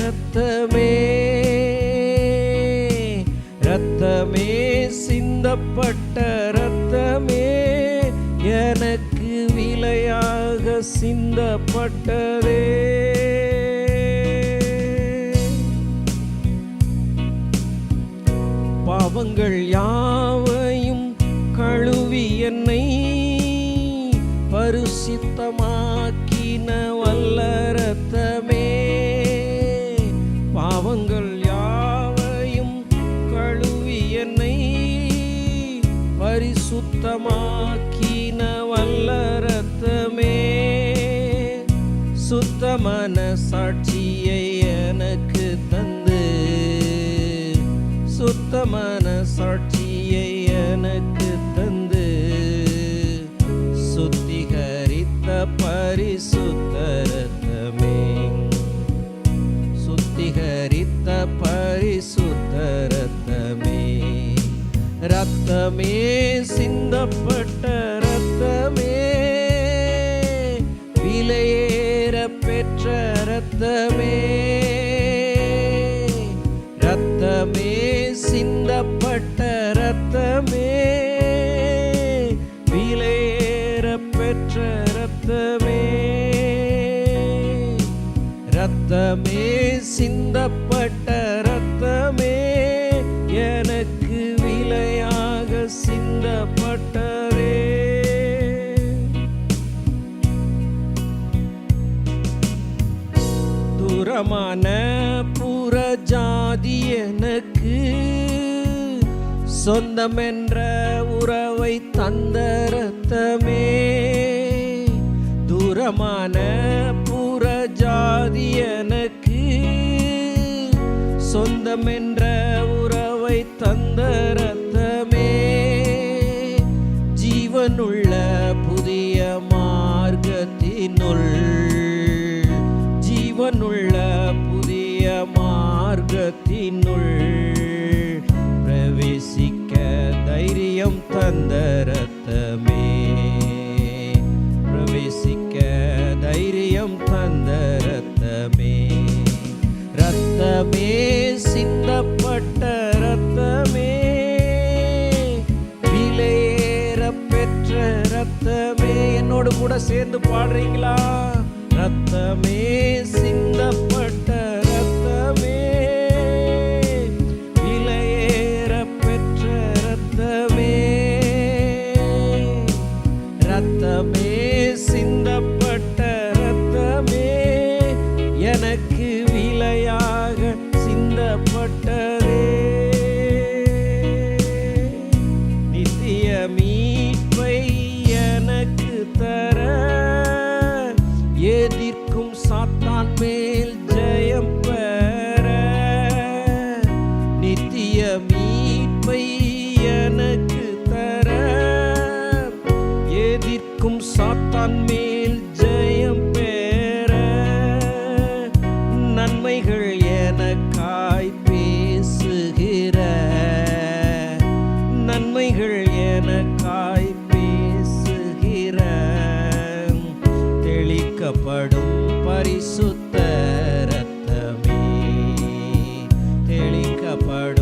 ரத்தமே ரத்தமே சிந்தப்பட்ட ரத்தமே எனக்கு விலையாக சிந்தப்பட்டதே. பாவங்கள் யாவையும் கழுவி என்னை பரிசுத்தமாக்கின வல்ல சுத்தமாக்கின வல்ல ரத்தமே சுத்தமான சாட்சியை எனக்கு தந்து. சுத்தமான ரத்தமே சிந்தப்பட்ட ரத்தமே. விலையேற பெற்ற ரத்தமே. சொந்தம் என்ற உறவை தந்த ரத்தமே தூரமான புற ஜாதி எனக்கு சொந்தம் என்ற உறவை தந்த ரத்தமே ஜீவனுள்ள சேர்ந்து பாடுறீங்களா? ரத்தமே சிந்தப்பட்டு స్థిరపడు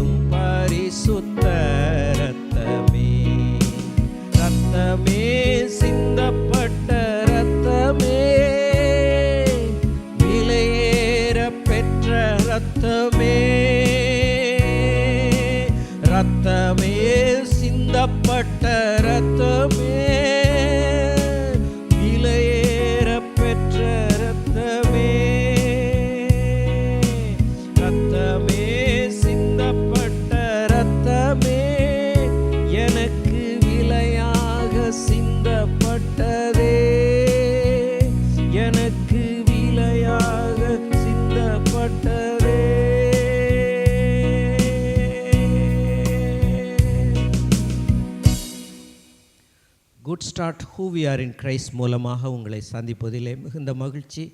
good start who we are in Christ மூலமாக உங்களை சந்திப்பதிலே மிகுந்த மகிழ்ச்சி.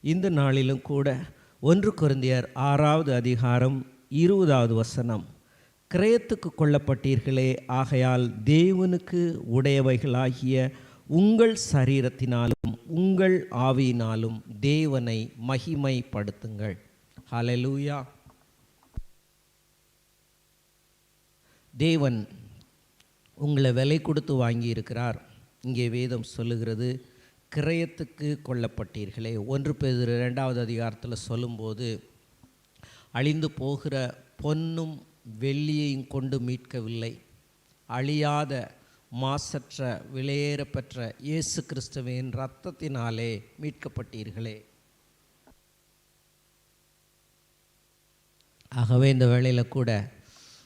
இந்த நாளிலும் கூட ஒன்று குருந்தியர் ஆறாவது அதிகாரம் இருபதாவது வசனம். கிரயத்துக்கு கொள்ளப்பட்டீர்களே ஆகையால் தேவனுக்கு உடையவைகளாகிய உங்கள் சரீரத்தினாலும் உங்கள் ஆவியினாலும் தேவனை மகிமைப்படுத்துங்கள். ஹலலூயா தேவன் உங்களை விலை கொடுத்து வாங்கியிருக்கிறார். இங்கே வேதம் சொல்லுகிறது கிரயத்துக்கு கொல்லப்பட்டீர்களே. ஒன்று பேர் ரெண்டாவது அதிகாரத்தில் சொல்லும்போது அழிந்து போகிற பொன்னும் வெள்ளியையும் கொண்டு மீட்கவில்லை. அழியாத மாசற்ற விலையேறப்பெற்ற இயேசு கிறிஸ்துவின் இரத்தத்தினாலே மீட்கப்பட்டீர்களே. ஆகவே இந்த வேளையில் கூட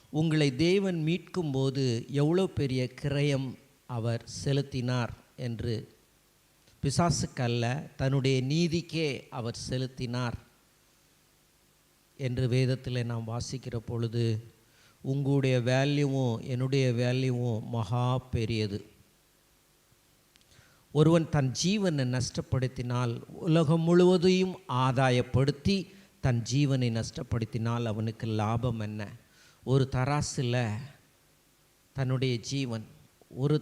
உங்களை தேவன் மீட்கும்போது எவ்வளோ பெரிய கிரயம் அவர் செலுத்தினார் என்று பிசாசுக்கல்ல தன்னுடைய நீதிக்கே அவர் செலுத்தினார் என்று வேதத்தில் நாம் வாசிக்கிற பொழுது உங்களுடைய வேல்யூவும் என்னுடைய வேல்யூவும் மகா பெரியது. ஒருவன் தன் ஜீவனை நஷ்டப்படுத்தினால் உலகம் முழுவதையும் ஆதாயப்படுத்தி தன் ஜீவனை நஷ்டப்படுத்தினால் அவனுக்கு லாபம் என்ன? ஒரு தராசில் தன்னுடைய ஜீவன் ஒரு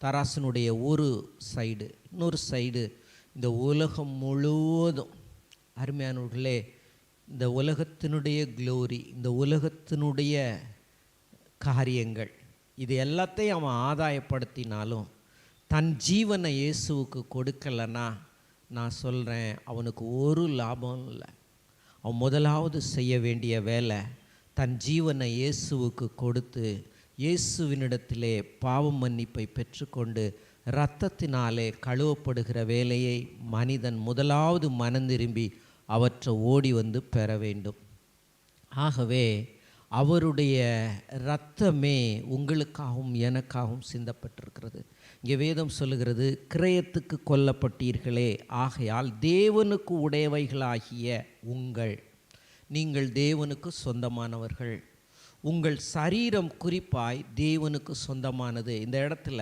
தராசினுடைய ஒரு சைடு இன்னொரு சைடு இந்த உலகம் முழுவதும். அருமையானவர்களே இந்த உலகத்தினுடைய க்ளோரி இந்த உலகத்தினுடைய காரியங்கள் இது எல்லாத்தையும் அவன் ஆதாயப்படுத்தினாலும் தன் ஜீவனை இயேசுவுக்கு கொடுக்கலன்னா நான் சொல்கிறேன் அவனுக்கு ஒரு லாபம் இல்லை. அவன் முதலாவது செய்ய வேண்டிய வேலை தன் ஜீவனை இயேசுவுக்கு கொடுத்து இயேசுவினிடத்திலே பாவம் மன்னிப்பை பெற்றுக்கொண்டு இரத்தத்தினாலே கழுவப்படுகிற வேலையை மனிதன் முதலாவது மனந்திரும்பி அவற்றை ஓடி வந்து பெற வேண்டும். ஆகவே அவருடைய இரத்தமே உங்களுக்காகவும் எனக்காகவும் சிந்தப்பட்டிருக்கிறது. இங்கே வேதம் சொல்லுகிறது கிரயத்துக்கு கொல்லப்பட்டீர்களே ஆகையால் தேவனுக்கு உடையவைகளாகிய உங்கள் நீங்கள் தேவனுக்கு சொந்தமானவர்கள். உங்கள் சரீரம் குறிப்பாய் தேவனுக்கு சொந்தமானது. இந்த இடத்துல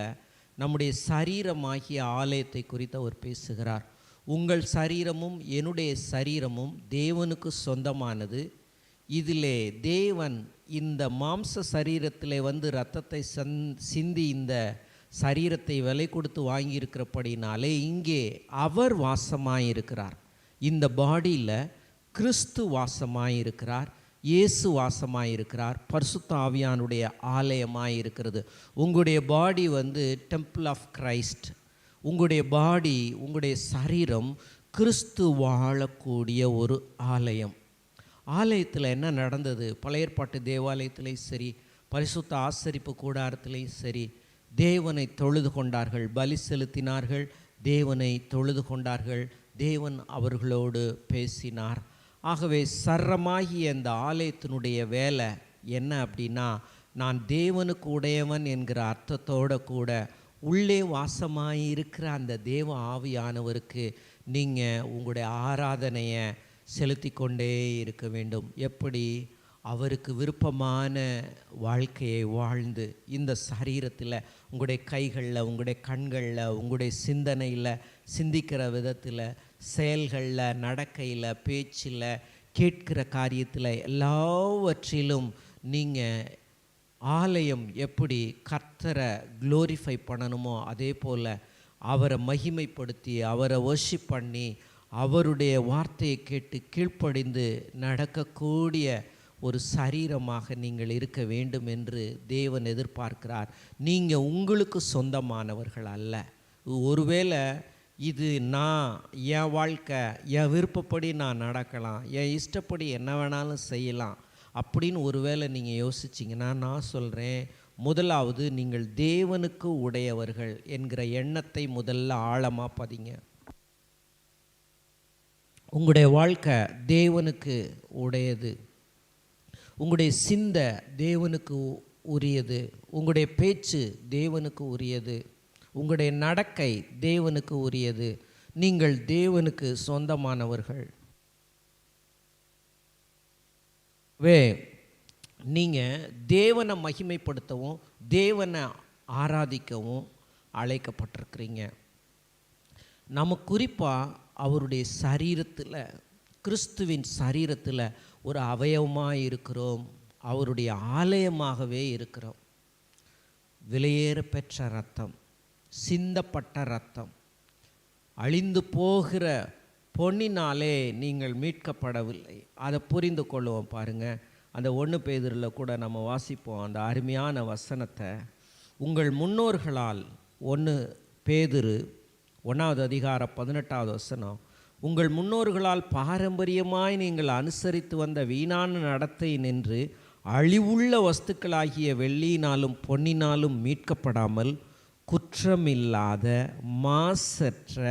நம்முடைய சரீரமாகிய ஆலயத்தை குறித்து அவர் பேசுகிறார். உங்கள் சரீரமும் என்னுடைய சரீரமும் தேவனுக்கு சொந்தமானது. இதிலே தேவன் இந்த மாம்ச சரீரத்திலே வந்து ரத்தத்தை சந் சிந்தி இந்த சரீரத்தை விலை கொடுத்து வாங்கியிருக்கிறபடினாலே இங்கே அவர் வாசமாயிருக்கிறார். இந்த பாடியில் கிறிஸ்து வாசமாயிருக்கிறார் இயேசு வாசமாயிருக்கிறார் பரிசுத்த ஆவியானுடைய ஆலயமாயிருக்கிறது. உங்களுடைய பாடி வந்து டெம்பிள் ஆஃப் கிரைஸ்ட். உங்களுடைய பாடி உங்களுடைய சரீரம் கிறிஸ்து வாழக்கூடிய ஒரு ஆலயம். ஆலயத்தில் என்ன நடந்தது? பழைய ஏற்பாட்டு தேவாலயத்திலையும் சரி பரிசுத்த ஆசரிப்பு கூடாரத்திலையும் சரி தேவனை தொழுது கொண்டார்கள் பலி செலுத்தினார்கள் தேவனை தொழுது கொண்டார்கள் தேவன் அவர்களோடு பேசினார். ஆகவே சர்ரமாகிய இந்த ஆலயத்தினுடைய வேலை என்ன அப்படின்னா நான் தேவனுக்கு உடையவன் என்கிற அர்த்தத்தோடு கூட உள்ளே வாசமாயிருக்கிற அந்த தேவ ஆவியானவருக்கு நீங்கள் உங்களுடைய ஆராதனையை செலுத்தி கொண்டே இருக்க வேண்டும். எப்படி? அவருக்கு விருப்பமான வாழ்க்கையை வாழ்ந்து இந்த சரீரத்தில் உங்களுடைய கைகளில் உங்களுடைய கண்களில் உங்களுடைய சிந்தனையில் சிந்திக்கிற விதத்தில் செயல்களில் நடக்கையில் பேச்சில் கேட்கிற காரியத்தில் எல்லாவற்றிலும் நீங்கள் ஆலயம் எப்படி கர்த்தரை க்ளோரிஃபை பண்ணணுமோ அதே போல் அவரை மகிமைப்படுத்தி அவரை வர்ஷிப் பண்ணி அவருடைய வார்த்தையை கேட்டு கீழ்ப்படிந்து நடக்கக்கூடிய ஒரு சரீரமாக நீங்கள் இருக்க வேண்டும் என்று தேவன் எதிர்பார்க்கிறார். நீங்கள் உங்களுக்கு சொந்தமானவர்கள் அல்ல. ஒருவேளை இது நான் என் வாழ்க்கை என் விருப்பப்படி நான் நடக்கலாம் என் இஷ்டப்படி என்ன வேணாலும் செய்யலாம் அப்படின்னு ஒருவேளை நீங்கள் யோசிச்சிங்கன்னா நான் சொல்கிறேன் முதலாவது நீங்கள் தேவனுக்கு உடையவர்கள் என்கிற எண்ணத்தை முதல்ல ஆழமாக பதிங்க. உங்களுடைய வாழ்க்கை தேவனுக்கு உடையது. உங்களுடைய சிந்த தேவனுக்கு உரியது. உங்களுடைய பேச்சு தேவனுக்கு உரியது. உங்களுடைய நடக்கை தேவனுக்கு உரியது. நீங்கள் தேவனுக்கு சொந்தமானவர்கள். வே நீங்கள் தேவனை மகிமைப்படுத்தவும் தேவனை ஆராதிக்கவும் அழைக்கப்பட்டிருக்கிறீங்க. நம்ம குறிப்பாக அவருடைய சரீரத்தில் கிறிஸ்துவின் சரீரத்தில் ஒரு அவயவமாக இருக்கிறோம். அவருடைய ஆலயமாகவே இருக்கிறோம். விலையேற பெற்ற ரத்தம். சிந்தப்பட்ட ரத்தம். அழிந்து போகிற பொன்னினாலே நீங்கள் மீட்கப்படவில்லை. அதை புரிந்து கொள்வோம் பாருங்க. அந்த ஒன்று பேதரில் கூட நம்ம வாசிப்போம். அந்த அருமையான வசனத்தை உங்கள் முன்னோர்களால் ஒன்று பேதுரு ஒன்றாவது அதிகாரம் பதினெட்டாவது வசனம் உங்கள் முன்னோர்களால் பாரம்பரியமாய் நீங்கள் அனுசரித்து வந்த வீணான நடத்தை நின்று அழிவுள்ள வஸ்துக்களாகிய வெள்ளியினாலும் பொன்னினாலும் மீட்கப்படாமல் குற்றமில்லாத மாசற்ற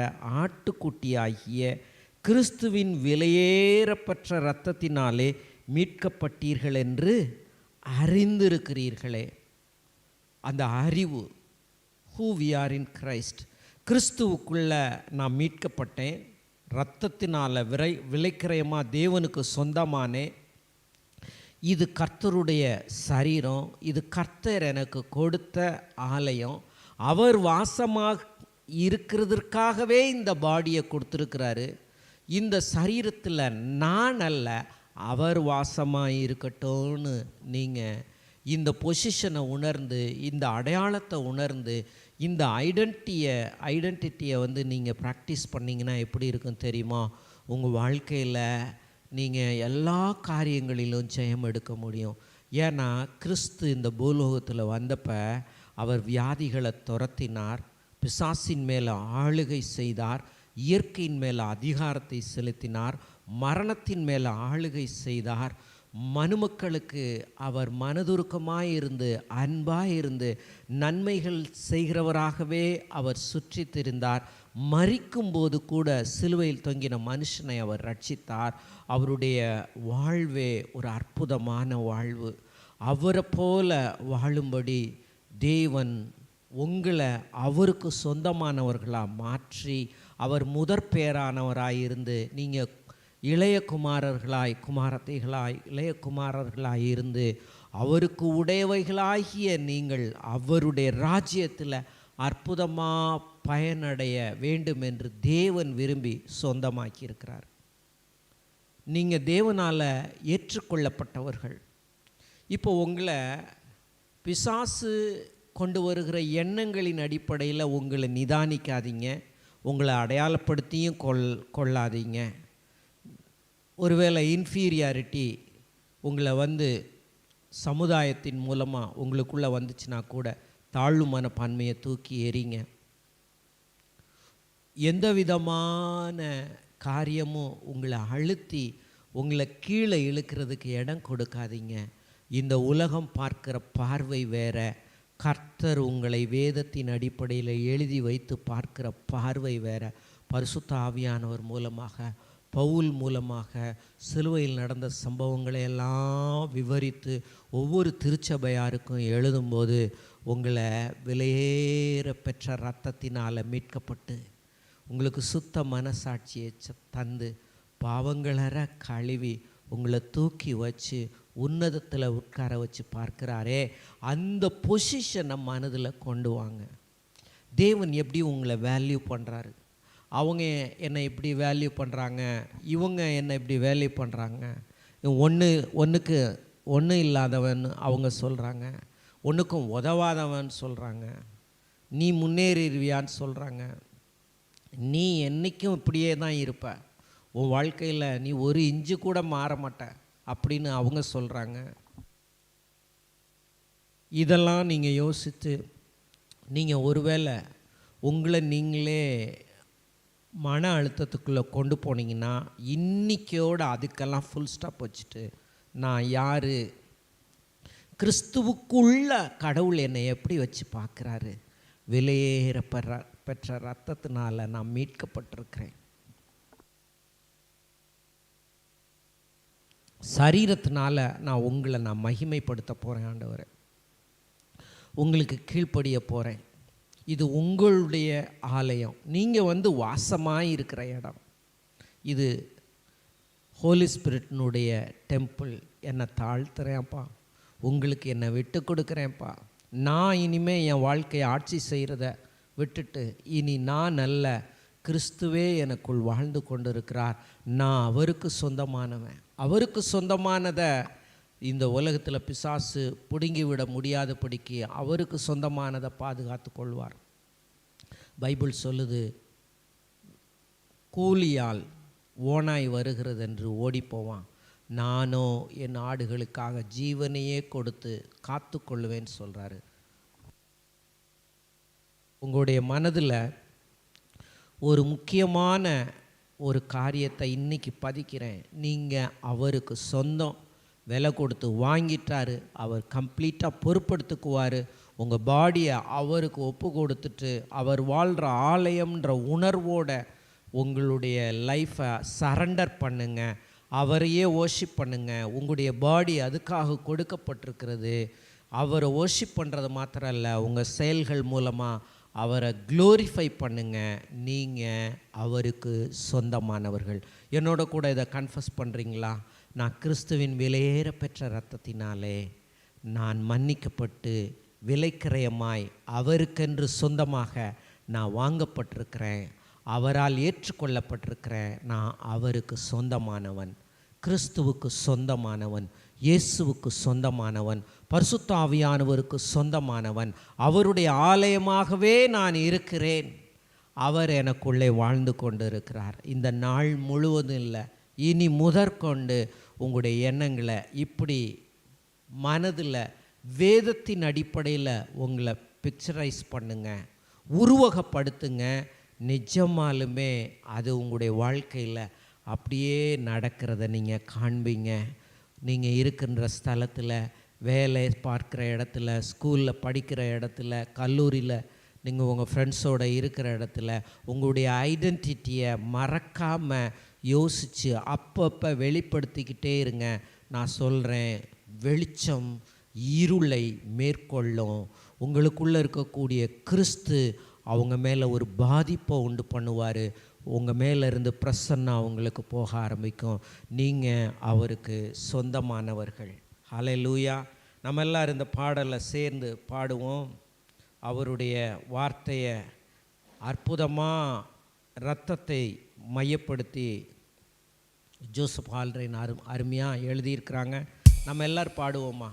ஆட்டுக்குட்டியாகிய கிறிஸ்துவின் விலையேறப்பற்ற இரத்தத்தினாலே மீட்கப்பட்டீர்கள் என்று அறிந்திருக்கிறீர்களே. அந்த அறிவு who we are in Christ கிறிஸ்துவுக்குள்ள நான் மீட்கப்பட்டேன். இரத்தத்தினால் விரை விலைக்கிரயமாக தேவனுக்கு சொந்தமானே. இது கர்த்தருடைய சரீரம் இது கர்த்தர் எனக்கு கொடுத்த ஆலயம். அவர் வாசமாக இருக்கிறதற்காகவே இந்த பாடியை கொடுத்துருக்கிறாரு. இந்த சரீரத்தில் நான் அல்ல அவர் வாசமாக இருக்கட்டும்னு நீங்கள் இந்த பொசிஷனை உணர்ந்து இந்த அடையாளத்தை உணர்ந்து இந்த ஐடென்டிட்டியை ஐடென்டிட்டியை வந்து நீங்கள் ப்ராக்டிஸ் பண்ணிங்கன்னா எப்படி இருக்கும் தெரியுமா? உங்கள் வாழ்க்கையில் நீங்கள் எல்லா காரியங்களிலும் ஜெயம் எடுக்க முடியும். ஏன்னா கிறிஸ்து இந்த பூலோகத்தில் வந்தப்போ அவர் வியாதிகளை துரத்தினார் பிசாசின் மேலே ஆளுகை செய்தார் இயற்கையின் மேலே அதிகாரத்தை செலுத்தினார் மரணத்தின் மேலே ஆளுகை செய்தார். மனுமக்களுக்கு அவர் மனதுருக்கமாய் இருந்து அன்பாக இருந்து நன்மைகள் செய்கிறவராகவே அவர் சுற்றித் திரிந்தார் மறிக்கும்போது கூட சிலுவையில் தொங்கின மனுஷனை அவர் ரட்சித்தார். அவருடைய வாழ்வே ஒரு அற்புதமான வாழ்வு. அவரை போல வாழும்படி தேவன் உங்களை அவருக்கு சொந்தமானவர்களாக மாற்றி அவர் முதற் பேரானவராய் இருந்து நீங்கள் இளைய குமாரர்களாய் குமாரத்தைகளாய் இளைய குமாரர்களாய் இருந்து அவருக்கு உடையவைகளாகிய நீங்கள் அவருடைய ராஜ்யத்தில் அற்புதமாக பயனடைய வேண்டும் என்று தேவன் விரும்பி சொந்தமாக்கி இருக்கிறார் நீங்கள் தேவனால் ஏற்றுக்கொள்ளப்பட்டவர்கள். இப்போ உங்களை பிசாசு கொண்டு வருகிற எண்ணங்களின் அடிப்படையில் உங்களை நிதானிக்காதீங்க. உங்களை அடையாளப்படுத்தியும் கொள் கொள்ளாதீங்க. ஒருவேளை இன்ஃபீரியாரிட்டி உங்களை வந்து சமுதாயத்தின் மூலமாக உங்களுக்குள்ளே வந்துச்சுன்னா கூட தாழ்வு மனப்பான்மையை தூக்கி எறிங்க. எந்த விதமான காரியமும் உங்களை அழுத்தி உங்களை கீழே இழுக்கிறதுக்கு இடம் கொடுக்காதீங்க. இந்த உலகம் பார்க்கிற பார்வை வேற. கர்த்தர் உங்களை வேதத்தின் அடிப்படையில் எழுதி வைத்து பார்க்கிற பார்வை வேற. பரிசுத்த ஆவியானவர் மூலமாக பவுல் மூலமாக சிலுவையில் நடந்த சம்பவங்களை எல்லாம் விவரித்து ஒவ்வொரு திருச்சபையாருக்கும் எழுதும்போது உங்களை விலையேற பெற்ற ரத்தத்தினால் மீட்கப்பட்டு உங்களுக்கு சுத்த மனசாட்சியை தந்து பாவங்களற கழுவி உங்களை தூக்கி வச்சு உன்னதத்தில் உட்கார வச்சு பார்க்குறாரே அந்த பொசிஷனை மனதில் கொண்டு வாங்க. தேவன் எப்படி உங்களை வேல்யூ பண்ணுறாரு அவங்க என்னை இப்படி வேல்யூ பண்ணுறாங்க இவங்க என்னை இப்படி வேல்யூ பண்ணுறாங்க ஒன்று ஒன்றுக்கு ஒன்றும் இல்லாதவன் அவங்க சொல்கிறாங்க ஒன்றுக்கும் உதவாதவன் சொல்கிறாங்க நீ முன்னேறிடுவியான்னு சொல்கிறாங்க நீ என்றைக்கும் இப்படியே தான் இருப்ப. உன் வாழ்க்கையில் நீ ஒரு இஞ்சு கூட மாற மாட்ட. அப்படின்னு அவங்க சொல்கிறாங்க இதெல்லாம் நீங்கள் யோசித்து நீங்கள் ஒருவேளை உங்களை நீங்களே மன அழுத்தத்துக்குள்ளே கொண்டு போனீங்கன்னா இன்றைக்கியோட அதுக்கெல்லாம் ஃபுல் ஸ்டாப் வச்சுட்டு நான் யார்? கிறிஸ்துவுக்குள்ள கடவுள் என்னை எப்படி வச்சு பார்க்குறாரு? விலையேற பெற பெற்ற ரத்தத்தினால நான் மீட்கப்பட்டிருக்கிறேன். சரீரத்தினால நான் உங்களை நான் மகிமைப்படுத்த போகிறேன் ஆண்டவர். உங்களுக்கு கீழ்ப்படிய போகிறேன் இது உங்களுடைய ஆலயம். நீங்கள் வந்து வாசமாக இருக்கிற இடம். இது ஹோலி ஸ்பிரிட்னுடைய டெம்பிள் என்னை தாழ்த்துறேன்ப்பா. உங்களுக்கு என்னை விட்டு கொடுக்குறேன்ப்பா. நான் இனிமேல் என் வாழ்க்கையை ஆட்சி செய்கிறத விட்டுட்டு இனி நான் நல்ல கிறிஸ்துவே எனக்குள் வாழ்ந்து கொண்டிருக்கிறார். நான் அவருக்கு சொந்தமானவன். அவருக்கு சொந்தமானதை இந்த உலகத்தில் பிசாசு பிடுங்கிவிட முடியாதபடிக்கு அவருக்கு சொந்தமானதை பாதுகாத்து கொள்வார். பைபிள் சொல்லுது கூலியால் ஓனாய் வருகிறது என்று ஓடிப்போவான். நானோ என் ஆடுகளுக்காக ஜீவனையே கொடுத்து காத்து கொள்ளுவேன்னு சொல்கிறாரு உங்களுடைய மனதில் ஒரு முக்கியமான ஒரு காரியத்தை இன்றைக்கி பதிக்கிறேன். நீங்கள் அவருக்கு சொந்தம் விலை கொடுத்து வாங்கிட்டாரு அவர் கம்ப்ளீட்டாக பொறுப்படுத்துக்குவார். உங்கள் பாடியை அவருக்கு ஒப்பு கொடுத்துட்டு அவர் வாழ்கிற ஆலயம்ன்ற உணர்வோட உங்களுடைய லைஃப்பை சரண்டர் பண்ணுங்கள் அவரையே ஓஷிப் பண்ணுங்கள் உங்களுடைய பாடி அதுக்காக கொடுக்கப்பட்டிருக்கிறது. அவரை ஓஷிப் பண்ணுறது மாத்திரம் இல்லை உங்கள் செயல்கள் மூலமாக அவரை க்ளோரிஃபை பண்ணுங்க. நீங்கள் அவருக்கு சொந்தமானவர்கள். என்னோட கூட இதை கன்ஃபஸ் பண்ணுறீங்களா நான் கிறிஸ்துவின் விலையேற பெற்ற ரத்தத்தினாலே நான் மன்னிக்கப்பட்டு விலைக்கிரயமாய் அவருக்கென்று சொந்தமாக நான் வாங்கப்பட்டிருக்கிறேன். அவரால் ஏற்றுக்கொள்ளப்பட்டிருக்கிறேன். நான் அவருக்கு சொந்தமானவன். கிறிஸ்துவுக்கு சொந்தமானவன். இயேசுவுக்கு சொந்தமானவன் பரிசுத்தாவியானவருக்கு சொந்தமானவன். அவருடைய ஆலயமாகவே நான் இருக்கிறேன். அவர் எனக்குள்ளே வாழ்ந்து கொண்டு இருக்கிறார் இந்த நாள் முழுவதும் இல்லை இனி முதற்கொண்டு உங்களுடைய எண்ணங்களை இப்படி மனதில் வேதத்தின் அடிப்படையில் உங்களை பிக்சரைஸ் பண்ணுங்க. உருவகப்படுத்துங்க. நிஜமாலுமே அது உங்களுடைய வாழ்க்கையில் அப்படியே நடக்கிறத நீங்கள் காண்பீங்க. நீங்கள் இருக்கின்ற ஸ்தலத்தில் வேலை பார்க்குற இடத்துல ஸ்கூலில் படிக்கிற இடத்துல கல்லூரியில் நீங்கள் உங்கள் ஃப்ரெண்ட்ஸோட இருக்கிற இடத்துல உங்களுடைய ஐடென்டிட்டியை மறக்காமல் யோசித்து அப்பப்போ வெளிப்படுத்திக்கிட்டே இருங்க. நான் சொல்கிறேன் வெளிச்சம் இருளை மேற்கொள்ளும். உங்களுக்குள்ளே இருக்கக்கூடிய கிறிஸ்து அவங்க மேலே ஒரு பாதிப்பை உண்டு பண்ணுவார். உங்கள் மேலேருந்து பிரசன்னா உங்களுக்கு போக ஆரம்பிக்கும். நீங்கள் அவருக்கு சொந்தமானவர்கள். ஹலே லூயா நம்ம எல்லாரும் இந்த பாடலை சேர்ந்து பாடுவோம். அவருடைய வார்த்தையை அற்புதமாக ரத்தத்தை மையப்படுத்தி ஜோசப் ஆல்ரைன் அரு அருமையாக எழுதியிருக்கிறாங்க. நம்ம எல்லோரும் பாடுவோமா?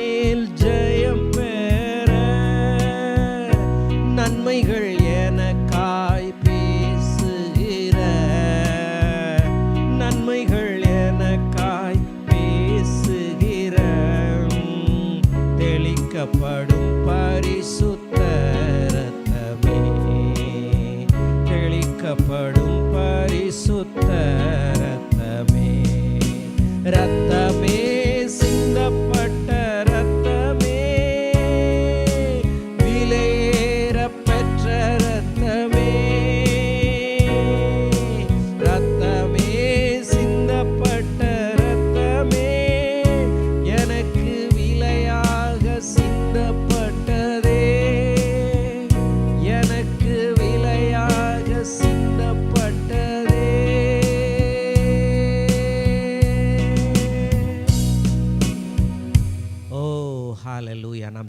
மேல் ஜெயம்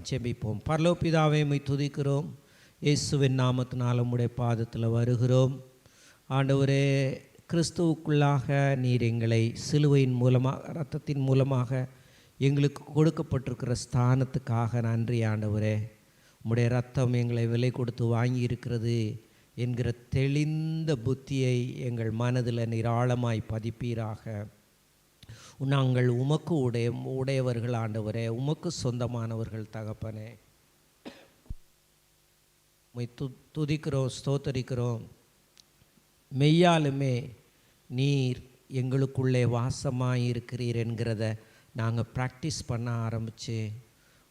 நாம் ஜெபிப்போம். பரலோபிதாவே மை துதிக்கிறோம். இயேசுவின் நாமத்தினால் உடைய பாதத்தில் வருகிறோம். ஆண்டவரே கிறிஸ்துவுக்குள்ளாக நீர் எங்களை சிலுவையின் மூலமாக ரத்தத்தின் மூலமாக எங்களுக்கு கொடுக்கப்பட்டிருக்கிற ஸ்தானத்துக்காக நன்றி ஆண்டவரே. உம்முடைய ரத்தம் எங்களை விலை கொடுத்து வாங்கியிருக்கிறது என்கிற தெளிந்த புத்தியை எங்கள் மனதில் நிராளமாய் பதிப்பீராக. நாங்கள் உமக்கு உடைய உடையவர்கள் ஆண்டவரே உமக்கு சொந்தமானவர்கள் தகப்பனே. உமை து துதிக்கிறோம் ஸ்தோத்தரிக்கிறோம். மெய்யாலுமே நீர் எங்களுக்குள்ளே வாசமாக இருக்கிறீர் என்கிறத நாங்கள் ப்ராக்டிஸ் பண்ண ஆரம்பித்து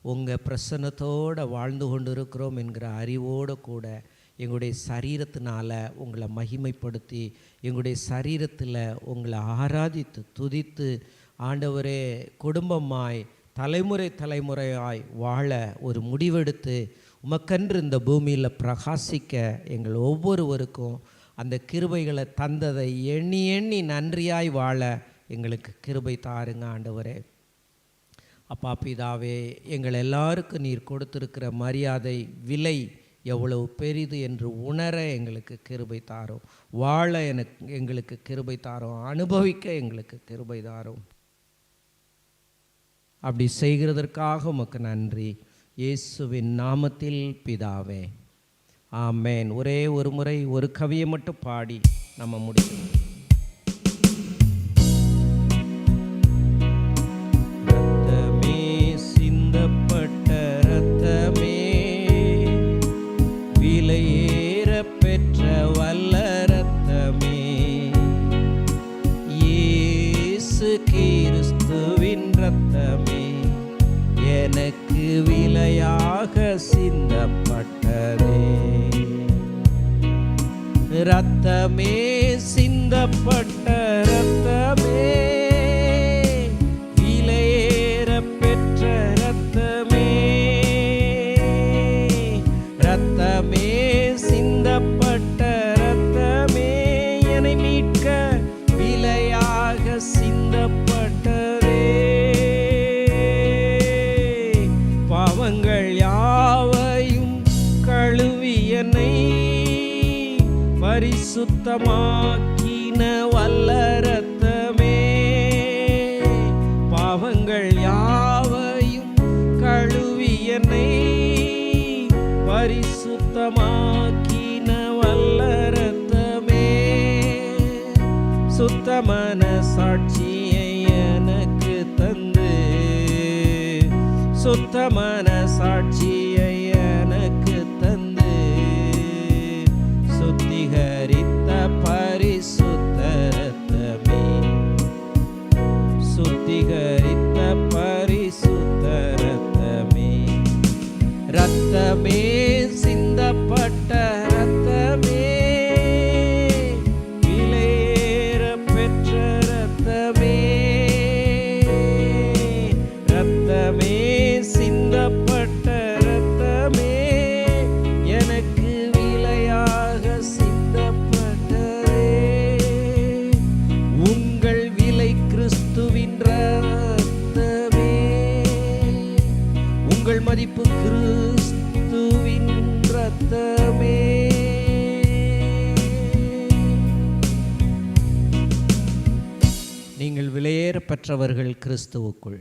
உங்கள் பிரசன்னத்தோடு வாழ்ந்து கொண்டு இருக்கிறோம் என்கிற அறிவோடு கூட எங்களுடைய சரீரத்தினால் உங்களை மகிமைப்படுத்தி எங்களுடைய சரீரத்தில் உங்களை ஆராதித்து துதித்து ஆண்டவரே குடும்பமாய் தலைமுறை தலைமுறையாய் வாழ ஒரு முடிவெடுத்து உமக்கன்று இந்த பூமியில் பிரகாசிக்க எங்கள் ஒவ்வொருவருக்கும் அந்த கிருபைகளை தந்ததை எண்ணி எண்ணி நன்றியாய் வாழ எங்களுக்கு கிருபை தாருங்க ஆண்டவரே. அப்பா பிதாவே எங்கள் எல்லாருக்கும் நீர் கொடுத்துருக்கிற மரியாதை விலை எவ்வளவு பெரிது என்று உணர எங்களுக்கு கிருபை தாரும். வாழ எனக்கு எங்களுக்கு கிருபை தாரும். அனுபவிக்க எங்களுக்கு கிருபை தாரும். அப்படி செய்கிறதற்காக உமக்கு நன்றி. இயேசுவின் நாமத்தில் பிதாவே. ஆமேன். ஒரே ஒரு முறை ஒரு கவியை மட்டும் பாடி நம்ம முடிக்கணும். ரத்தமே சுத்தமாக்கின வல்ல ரத்தமே பாவங்கள் யாவையும் கழுவி என்னை பரிசுத்தமாக்கின வல்ல ரத்தமே சுத்தமான சாட்சியை எனக்கு தந்து. சுத்தமான பெற்றவர்கள் கிறிஸ்துவுக்குள்.